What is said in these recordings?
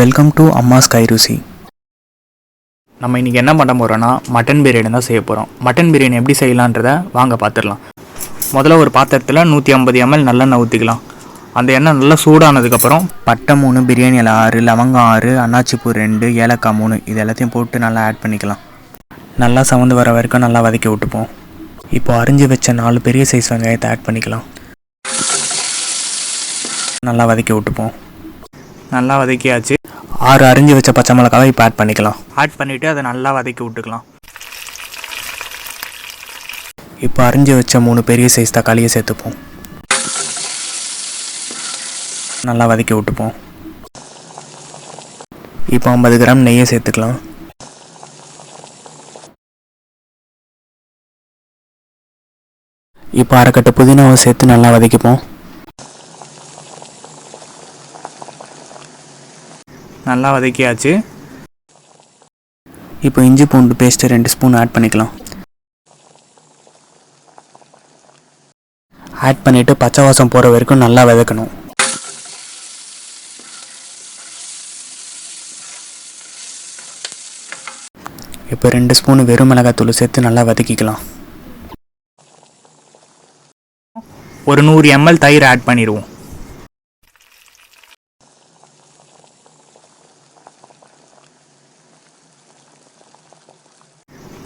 Welcome to அம்மாஸ் Kairuchi நம்ம இன்றைக்கி என்ன பண்ண போகிறோன்னா மட்டன் பிரியாணி தான் செய்ய போகிறோம் மட்டன் பிரியாணி எப்படி செய்யலான்றதை வாங்க பார்த்துடலாம் முதல்ல ஒரு பாத்திரத்தில் நூற்றி ஐம்பது எம்எல் நல்லெண்ணெய் ஊற்றிக்கலாம் அந்த எண்ணெய் நல்லா சூடானதுக்கப்புறம் பட்டை மூணு பிரியாணி இலை ஆறு லவங்கம் ஆறு அன்னாச்சிப்பூ ரெண்டு ஏலக்காய் மூணு இது எல்லாத்தையும் போட்டு நல்லா ஆட் பண்ணிக்கலாம். நல்லா சவுந்து வர வரைக்கும் நல்லா வதக்கி விட்டுப்போம். இப்போ அரிஞ்சு வச்ச நாலு பெரிய சைஸ் வெங்காயத்தை ஆட் பண்ணிக்கலாம். நல்லா வதக்கி விட்டுப்போம். நல்லா வதக்கியாச்சு. ஆறு அரிஞ்சு வச்ச பச்சை மிளகாவை இப்போ ஆட் பண்ணிக்கலாம். ஆட் பண்ணிவிட்டு அதை நல்லா வதக்கி விட்டுக்கலாம். இப்போ அரிஞ்சு வச்ச மூணு பெரிய சைஸ் தக்காளியை சேர்த்துப்போம். நல்லா வதக்கி விட்டுப்போம். இப்போ ஐம்பது கிராம் நெய்யை சேர்த்துக்கலாம். இப்போ அரைக்கட்டு புதினாவை சேர்த்து நல்லா வதக்கிப்போம். நல்லா வதக்கியாச்சு. இப்போ இஞ்சி பூண்டு பேஸ்ட்டு ரெண்டு ஸ்பூன் ஆட் பண்ணிக்கலாம். ஆட் பண்ணிவிட்டு பச்சை வாசம் போகிற வரைக்கும் நல்லா வதக்கணும். இப்போ ரெண்டு ஸ்பூன் வெறும் மிளகாத்தூள் சேர்த்து நல்லா வதக்கிக்கலாம். ஒரு நூறு எம்எல் தயிர் ஆட் பண்ணிடுவோம்.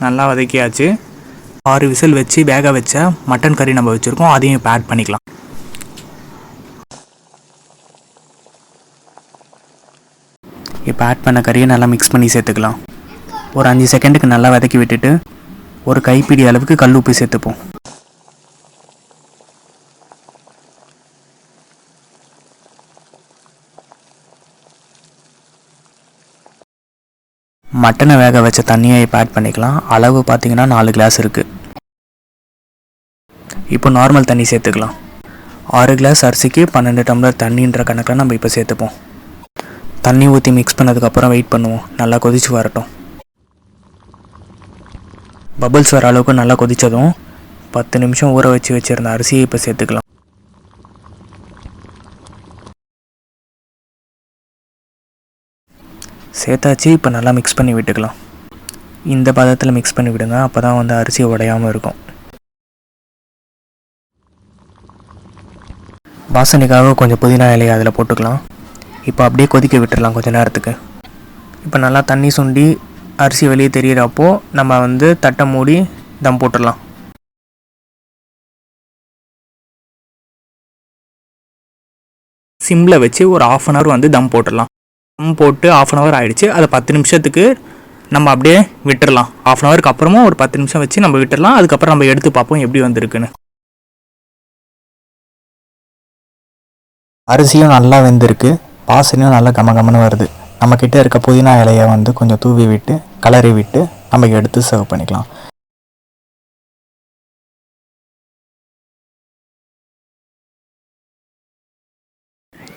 நல்லா வதக்கியாச்சு. ஆறு விசில் வச்சு வேக வச்ச மட்டன் கறி நம்ம வச்சுருக்கோம். அதையும் இப்போ ஆட் பண்ணிக்கலாம். இப்போ ஆட் பண்ண கறியை நல்லா மிக்ஸ் பண்ணி சேர்த்துக்கலாம். ஒரு அஞ்சு செகண்டுக்கு நல்லா வதக்கி விட்டுட்டு ஒரு கைப்பிடி அளவுக்கு கல் உப்பு சேர்த்துப்போம். மட்டனை வேக வச்ச தண்ணியை இப்போ ஆட் பண்ணிக்கலாம். அளவு பார்த்திங்கன்னா நாலு கிளாஸ் இருக்குது இப்போ நார்மல் தண்ணி சேர்த்துக்கலாம். ஆறு கிளாஸ் அரிசிக்கு பன்னெண்டு டம்ளர் தண்ணின்ற கணக்கில் நம்ம இப்போ சேர்த்துப்போம். தண்ணி ஊற்றி மிக்ஸ் பண்ணதுக்கப்புறம் வெயிட் பண்ணுவோம். நல்லா கொதிச்சு வரட்டும். பபுள்ஸ் வர அளவுக்கு நல்லா கொதித்ததும் பத்து நிமிஷம் ஊற வச்சு வச்சுருந்த அரிசியை இப்போ சேர்த்துக்கலாம். சேர்த்தாச்சு இப்போ நல்லா மிக்ஸ் பண்ணி விட்டுக்கலாம். இந்த பதத்தில் மிக்ஸ் பண்ணி விடுங்க அப்போ தான் வந்து அரிசி உடையாமல் இருக்கும். வாசனைக்காக கொஞ்சம் புதினா இலையை அதில் போட்டுக்கலாம். இப்போ அப்படியே கொதிக்க விட்டுடலாம் கொஞ்ச நேரத்துக்கு. இப்போ நல்லா தண்ணி சுண்டி அரிசி வெளியே தெரியிறப்போ நம்ம வந்து தட்டை மூடி தம் போட்டுடலாம் சிம்மில் வச்சு ஒரு ஆஃப் அன் ஹவர் வந்து தம் போட்டுடலாம் போட்டு ஆஃப் அன் ஹவர் ஆகிடுச்சு அதை பத்து நிமிஷத்துக்கு நம்ம அப்படியே விட்டுடலாம் ஆஃப் அன் ஹவருக்கு அப்புறமா ஒரு பத்து நிமிஷம் வச்சு நம்ம விட்டுடலாம் அதுக்கப்புறம் நம்ம எடுத்து பார்ப்போம் எப்படி வந்திருக்குன்னு. அரிசியும் நல்லா வெந்திருக்கு. வாசனையும் நல்லா கம கமனு வருது. நம்மக்கிட்ட இருக்க புதினா இலையை வந்து கொஞ்சம் தூவி விட்டு கலரி விட்டு நம்ம எடுத்து சர்வ் பண்ணிக்கலாம்.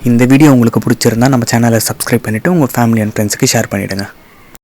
இந்த வீடியோ உங்களுக்கு பிடிச்சிருந்தா நம்ம சேனலை சப்ஸ்கிரைப் பண்ணிவிட்டு உங்கள் ஃபேமிலி அண்ட் ஃப்ரெண்ட்ஸுக்கு ஷேர் பண்ணிவிடுங்க